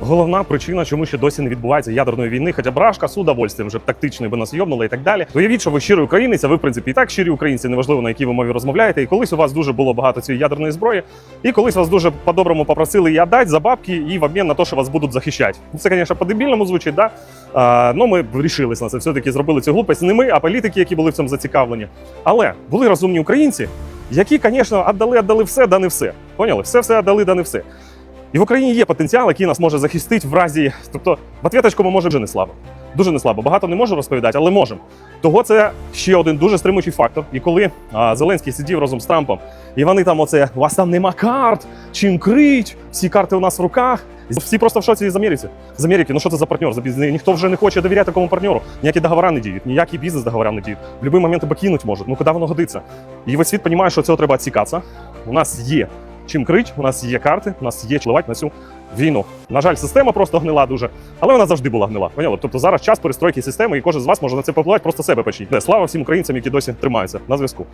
головна причина, чому ще досі не відбувається ядерної війни, хоча брашка з удовольствием вже б тактично би нас йобнули і так далі. Уявіть, що ви щирий українець, а ви, в принципі, і так щирі українці, неважливо на якій ви мові розмовляєте. І колись у вас дуже було багато цієї ядерної зброї, і колись вас дуже по-доброму попросили її віддати за бабки і в обмін на те, що вас будуть захищати. Це, звісно, по-дебільному звучить, да? А, ну ми вирішились на це. Все-таки зробили цю глупость. Не ми, а політики, які були в цьому зацікавлені. Але були розумні українці, які, звісно, віддали, віддали все, да не все. Поняли? Все, все віддали, да не все. І в Україні є потенціал, який нас може захистити в разі. Тобто, в ответочку ми можемо вже не слабо. Дуже не слабо. Багато не можу розповідати, але можемо. Того це ще один дуже стримуючий фактор. І коли а, Зеленський сидів разом з Трампом, і вони там оце, у вас там нема карт, чим крить, всі карти у нас в руках. Всі просто в шоці з Америки. З Америки, ну що це за партнер? Ніхто вже не хоче довіряти такому партнеру. Ніякі договори не діють, ніякі бізнес договори не діють. В будь-який момент тебе кинуть можуть. Ну куди воно годиться? І весь світ розуміє, що цього треба відсікатися. У нас є чим крить, у нас є карти, у нас є чливать на цю війну. На жаль, система просто гнила дуже, але вона завжди була гнила. Поняли? Тобто зараз час перестройки системи, і кожен з вас може на це попливати, просто себе почніть. Слава всім українцям, які досі тримаються на зв'язку.